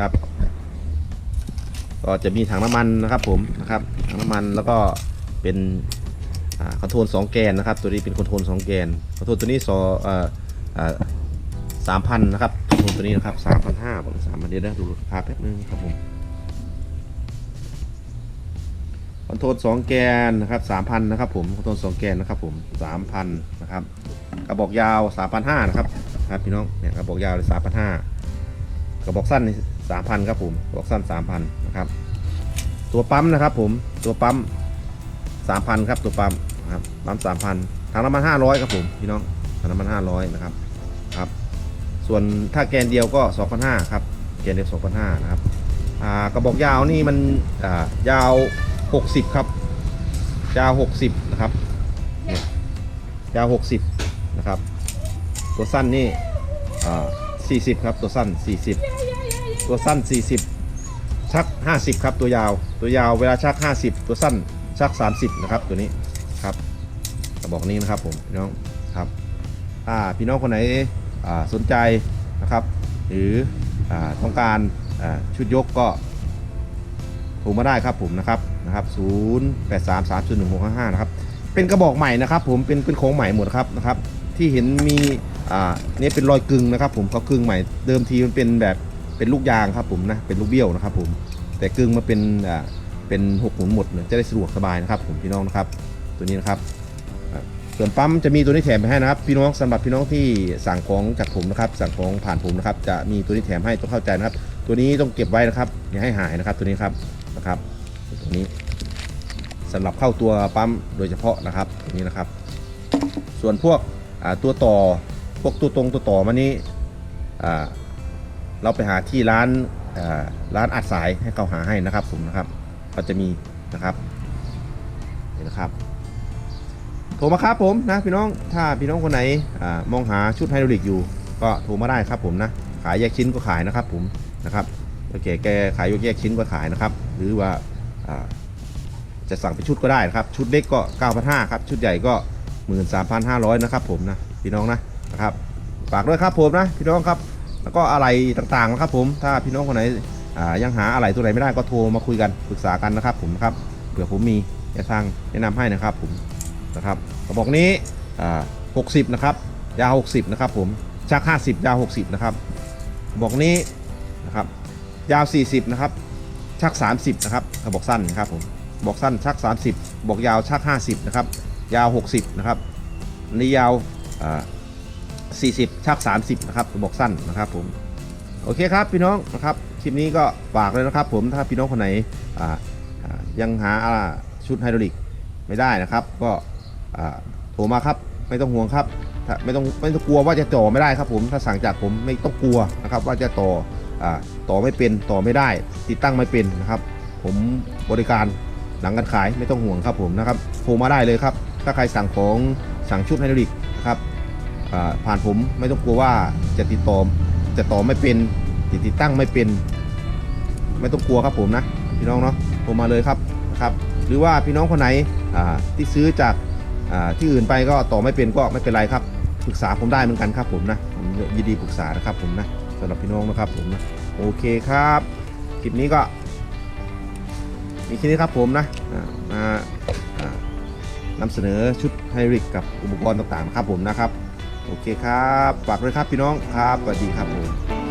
ครับ ก็จะมีถังน้ำมันนะครับผมนะครับถังน้ำมันแล้วก็เป็นคอนโทรลสองแกนนะครับ ตัวนี้เป็นคอนโทรลสองแกนคอนโทรลตัวนี้สอสามพันนะครับคอนโทรลตัวนี้นะครับสามพันห้าบอกสามพันเดียวนะดูราคาแป๊บนึงครับผมคอนโทรลสองแกนนะครับสามพันนะครับผมคอนโทรลสองแกนนะครับผมสามพันนะครับกระบอกยาวสามพันห้านะครับครับพี่น้องเนี่ยกระบอกยาวเลยสามพันห้ากระบอกสั้น สามพันครับผมบอกสั้นสามพันนะครับ ตัวปั๊มนะครับผมตัวปั๊มสามพันครับตัวปั๊มนะครับปั๊มสามพันถังน้ำมันห้าร้อยครับผมพี่น้องถังน้ำมันห้าร้อยนะครับครับ ส่วนถ้าแกนเดียวก็สองพันห้าครับแกนเดียวสองพันห้านะครับอ่ากระบอกยาวนี่มันอ่ายาวหกสิบครับ ยาวหกสิบนะครับยยาวหกสิบนะครับ ตัวสั้นนี่อ่าสี่สิบครับ ตัวสั้นสี่สิบ ตัวสั้นสี่สิบชัก 50 ครับตัวยาว ตัวยาวเวลาชัก 50 ตัวสั้นชัก 30 นะครับตัวนี้ครับกระบอกนี้นะครับผมพี่น้องครับอ่าพี่น้องคนไหนอ่าสนใจนะครับหรืออาต้องการอ่าชุดยกก็โทรมาได้ครับผมนะครับนะครับ 0 8 3 3 0 1 6 5 5 นะครับ เป็นกระบอกใหม่นะครับผมเป็นเป็นของใหม่หมดครับนะครับ ที่เห็นมีอ่าเนี่ยเป็นรอยกึ่งนะครับผมเขากึ่งใหม่เดิมทีมันเป็นแบบ เป็นลูกยางครับผมนะเป็นลูกเบี้ยวนะครับผมแต่กึ่งมาเป็นอ่าเป็นหกหมุนหมดเลยจะได้สะดวกสบายนะครับผมพี่น้องนะครับ ตัวนี้นะครับส่วนปั๊มจะมีตัวนี้แถมไปให้นะครับ พี่น้องสำหรับพี่น้องที่สั่งของจากผมนะครับ สั่งของผ่านผมนะครับ จะมีตัวนี้แถมให้ต้องเข้าใจนะครับ ตัวนี้ต้องเก็บไว้นะครับอย่าให้หายนะครับ ตัวนี้ครับนะครับตัวนี้สำหรับเข้าตัวปั๊มโดยเฉพาะนะครับตัวนี้นะครับ ส่วนพวกตัวต่อพวกตัวตรงตัวต่อมานี้อ่า เราไปหาที่ร้านร้านอัดสายให้เขาหาให้นะครับผมนะครับเขาจะมีนะครับนี่นะครับโทรมาครับผมนะพี่น้องถ้าพี่น้องคนไหนอมองหาชุดไฮดรอลิกอยู่ ก็โทรมาได้ครับผมนะขายแยกชิ้นก็ขายนะครับผมนะครับโอเคแกขายยกแยกชิ้นก็ขายนะครับ หรือว่าอ่าจะสั่งเป็นชุดก็ได้นะครับ ชุดเล็กก็ 9,500ครับ ชุดใหญ่ก็ 13,500 นะครับผมนะ พี่น้องนะนะครับ ฝากด้วยครับผมนะ พี่น้องครับ แล้วก็อะไรต่างๆนะครับผมถ้าพี่น้องคนไหนยังหาอะไรตัวไหนไม่ได้ก็โทรมาคุยกันปรึกษากันนะครับผมนะครับเผื่อผมมีแนวทางแนะนำให้นะครับผมนะครับกระบอกนี้60นะครับยาว60นะครับผมชัก50ยาว60นะครับกระบอกนี้นะครับยาว40นะครับชัก30นะครับกระบอกสั้นนะครับผมบอกสั้นชัก30บอกยาวชัก50นะครับยาว60นะครับนนี้ยาว 40ชัก30 นะครับกระบอกสั้นนะครับผมโอเคครับพี่น้องนะครับคลิปนี้ก็ฝากเลยนะครับ ผมถ้าพี่น้องคนไหนยังหาชุดไฮดรอลิกไม่ได้นะครับ ก็โทรมาครับไม่ต้องห่วงครับไม่ต้องไม่ต้องกลัวว่าจะต่อไม่ได้ครับ ผมถ้าสั่งจากผมไม่ต้องกลัวนะครับ ว่าจะต่ออต่อไม่เป็นต่อไม่ได้ ติดตั้งไม่เป็นนะครับ ผมบริการหลังการขายไม่ต้องห่วงครับผมนะครับโทรมาได้เลยครับ ถ้าใครสั่งของสั่งชุดไฮดรอลิกนะครับ ผ่านผมไม่ต้องกลัวว่าจะติดต่อจะต่อไม่เป็นติดติดตั้งไม่เป็น ไม่ต้องกลัวครับผมนะพี่น้องเนาะโทรมาเลยครับนะครับหรือว่าพี่น้องคนไหนที่ซื้อจากที่อื่นไปก็ต่อไม่เป็นก็ไม่เป็นไรครับปรึกษาผมได้เหมือนกันครับผมนะผมยินดีปรึกษานะครับผมนะสำหรับพี่น้องนะครับผมนะโอเคครับคลิปนี้ก็มีแค่นี้ครับผมนะมาอ่านำเสนอชุดไฮริกกับอุปกรณ์ต่างๆครับผมนะครับ โอเคครับฝากด้วยครับพี่น้องครับสวัสดีครับผม